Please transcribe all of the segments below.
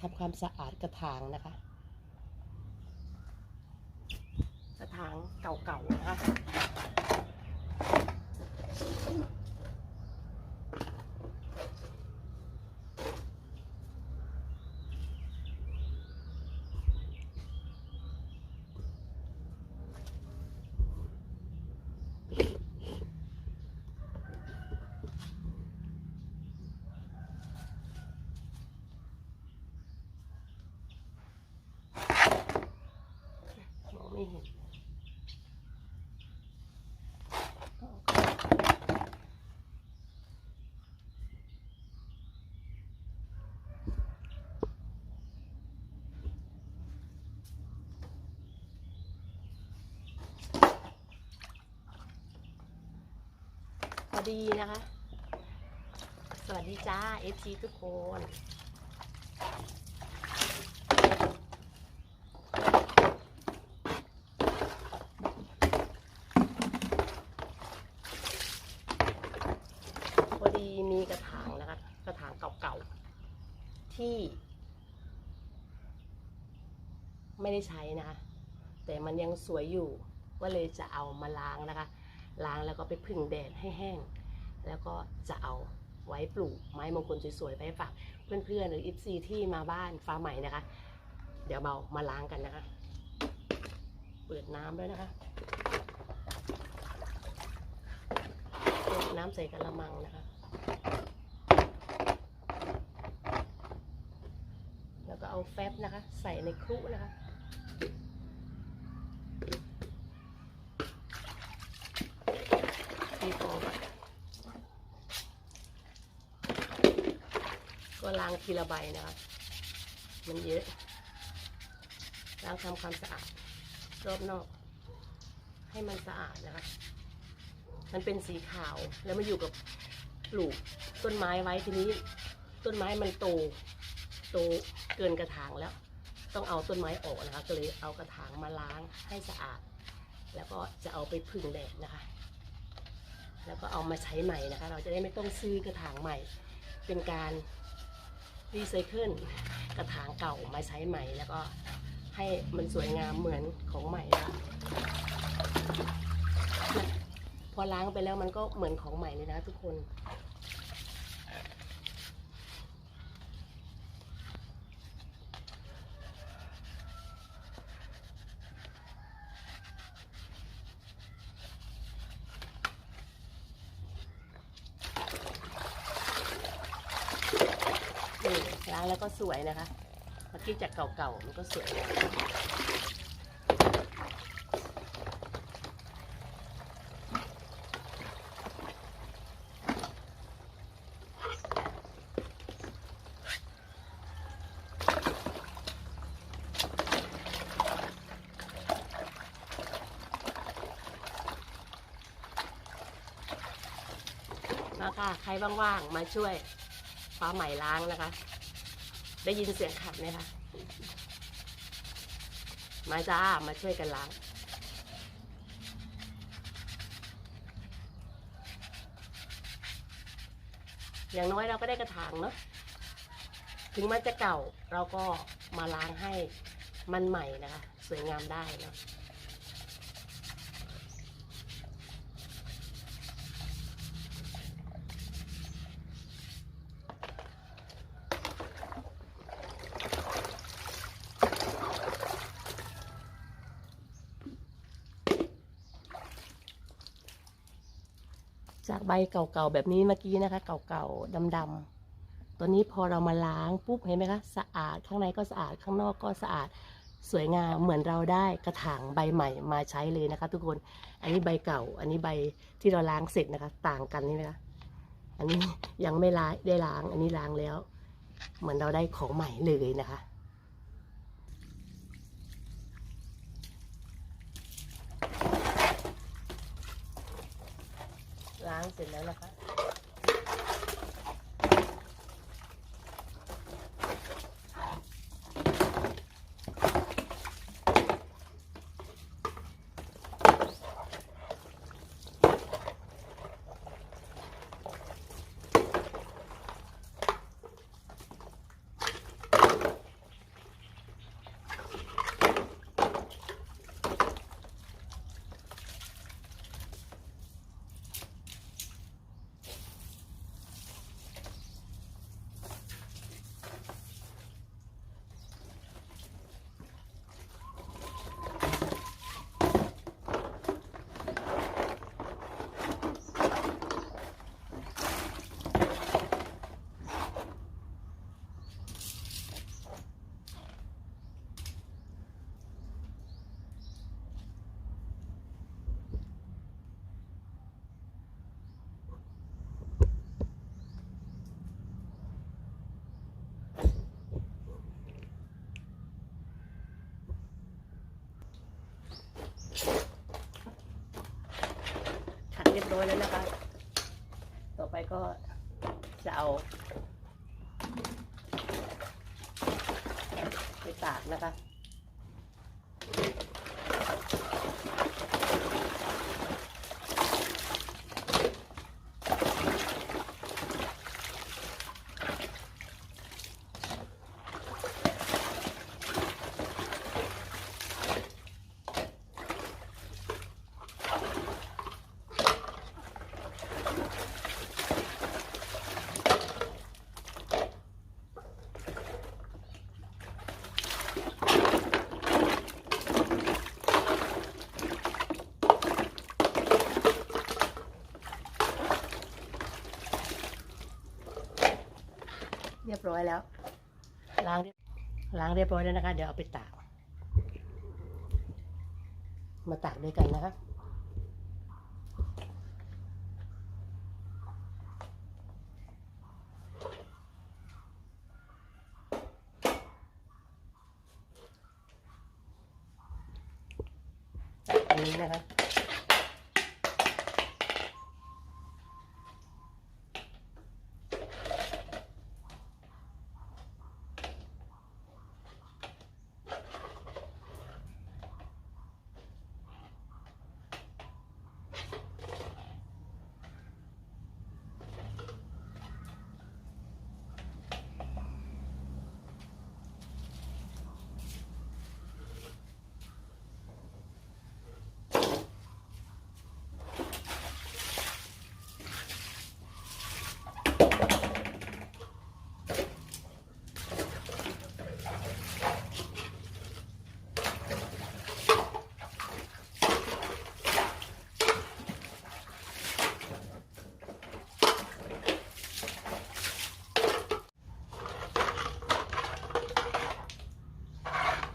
ทำความสะอาดกระถางนะคะ กระถางเก่าๆนะคะ ดีนะคะ สวัสดีจ้า FC ทุกคนพอดีมีกระถางนะคะ กระถางเก่าๆ ที่ ไม่ได้ใช้นะคะ แต่มันยังสวยอยู่ ก็เลยจะเอามาล้างนะคะ ล้างแล้วก็ไปพึ่งแดดให้แห้ง แล้วก็จะเอาไว้ปลูกไม้มงคลสวยๆไปฝากเพื่อนๆหรืออิฟซีที่มาบ้านฟ้าใหม่นะคะ เดี๋ยวเรามาล้างกันนะคะ เปิดน้ำด้วยนะคะเปิดน้ำใส่กระมังนะคะ แล้วก็เอาแฟบนะคะ ใส่ในครุนะคะตีฟอง ก็ล้างทีละใบนะคะมันเยอะ ล้างทำความสะอาด รอบนอก ให้มันสะอาดนะคะ มันเป็นสีขาวแล้วมาอยู่กับปลูกต้นไม้ไว้ทีนี้ ต้นไม้มันโต โตเกินกระถางแล้ว ต้องเอาต้นไม้ออกนะคะ ก็เลยเอากระถางมาล้างให้สะอาด แล้วก็จะเอาไปพึ่งแดดนะคะ แล้วก็เอามาใช้ใหม่นะคะ เราจะได้ไม่ต้องซื้อกระถางใหม่ เป็นการ รีไซเคิลกระถางเก่ามาใช้ใหม่แล้วก็ให้มันสวยงามเหมือนของใหม่ละพอล้างไปแล้วมันก็เหมือนของใหม่เลยนะทุกคน นี่ ล้างแล้วก็สวยนะคะเมื่อกี้จากเก่าๆมันก็สวยแล้วมาค่ะใครว่างๆ มาช่วยฟ้าใหม่ล้างนะคะ ได้ยินเสียงขัดไหมคะมาจ้ามาช่วยกันล้างอย่างน้อยเราก็ได้กระถางเนาะถึงมันจะเก่าเราก็มาล้างให้มันใหม่นะคะ สวยงามได้เนาะ จากใบเก่าๆแบบนี้เมื่อกี้นะคะ เก่าๆดำๆตัวนี้พอเรามาล้างปุ๊บเห็นไหมคะสะอาดข้างในก็สะอาดข้างนอกก็สะอาดสวยงามเหมือนเราได้กระถางใบใหม่มาใช้เลยนะคะ ทุกคนอันนี้ใบเก่า อันนี้ใบที่เราล้างเสร็จนะคะ ต่างกันนี่นะคะอันนี้ยังไม่ล้างได้ล้าง อันนี้ล้างแล้ว เหมือนเราได้ของใหม่เลยนะคะ ล้างเสร็จแล้วนะคะ ร้อยแล้วนะคะ ต่อไปก็จะเอาไปตากนะคะ แล้ว ล้างเรียบล้างเรียบร้อยแล้วนะคะ เดี๋ยวเอาไปตาก มาตากด้วยกันนะคะตากอันนี้นะคะ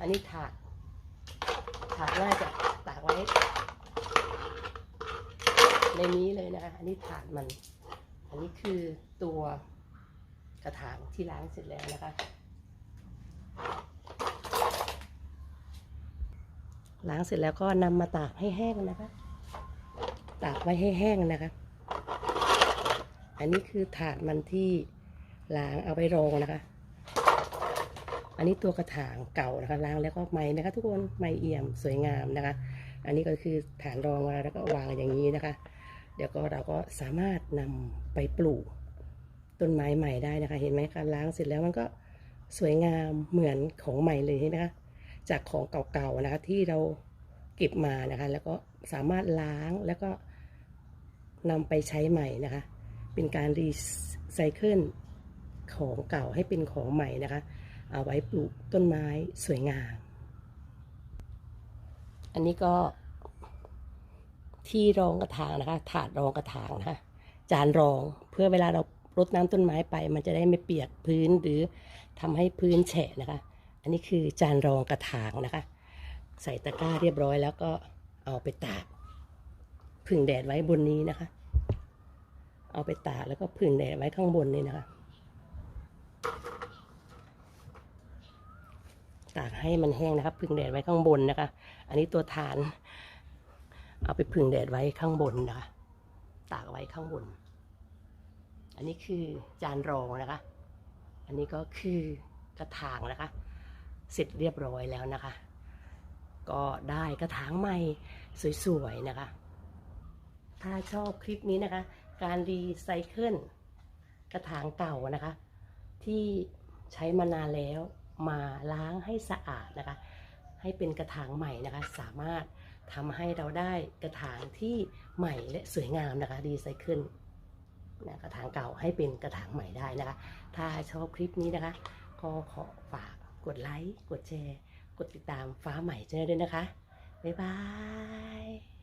อันนี้ถาด ถาดน่าจะตากไว้ ในนี้เลยนะคะอันนี้ถาดมัน อันนี้คือตัวกระถางที่ล้างเสร็จแล้วนะคะ ล้างเสร็จแล้วก็นำมาตากให้แห้งนะคะ ตากไว้ให้แห้งนะคะ อันนี้คือถาดมันที่ล้างเอาไปรองนะคะ อันนี้ตัวกระถางเก่านะคะล้างแล้วก็ไม้นะคะ ทุกคนไม้เอี่ยมสวยงามนะคะ อันนี้ก็คือฐานรองมาแล้วก็วางอย่างนี้นะคะ เดี๋ยวก็เราก็สามารถนำไปปลูกต้นไม้ใหม่ได้นะคะ เห็นไหมคะล้างเสร็จแล้วมันก็สวยงามเหมือนของใหม่เลยเห็นไหมคะจากของเก่าๆนะคะที่เราเก็บมานะคะ แล้วก็สามารถล้างแล้วก็นำไปใช้ใหม่นะคะ เป็นการรีไซเคิลของเก่าให้เป็นของใหม่นะคะ เอาไว้ปลูกต้นไม้สวยงาม อันนี้ก็ที่รองกระถางนะคะ ถาดรองกระถางนะคะจานรองเพื่อเวลาเรารดน้ำต้นไม้ไป มันจะได้ไม่เปียกพื้นหรือทำให้พื้นแฉะนะคะ อันนี้คือจานรองกระถางนะคะ ใส่ตะกร้าเรียบร้อยแล้วก็เอาไปตากผึ่งแดดไว้บนนี้นะคะ เอาไปตากแล้วก็ผึ่งแดดไว้ข้างบนนี่นะคะ ตากให้มันแห้งนะครับ พึ่งแดดไว้ข้างบนนะคะ อันนี้ตัวฐาน เอาไปพึ่งแดดไว้ข้างบนนะคะ ตากไว้ข้างบน อันนี้คือจานรองนะคะ อันนี้ก็คือกระถางนะคะ เสร็จเรียบร้อยแล้วนะคะ ก็ได้กระถางใหม่สวยๆนะคะ ถ้าชอบคลิปนี้นะคะ การรีไซเคิลกระถางเก่านะคะ ที่ใช้มานานแล้ว มาล้างให้สะอาดนะคะ ให้เป็นกระถางใหม่นะคะ สามารถทำให้เราได้กระถางที่ใหม่และสวยงามนะคะรีไซเคิลนะกระถางเก่าให้เป็นกระถางใหม่ได้นะคะ ถ้าชอบคลิปนี้นะคะ ก็ขอฝากกดไลค์ กดแชร์ กดติดตามฟ้าใหม่เจอด้วยนะคะ บ๊ายบาย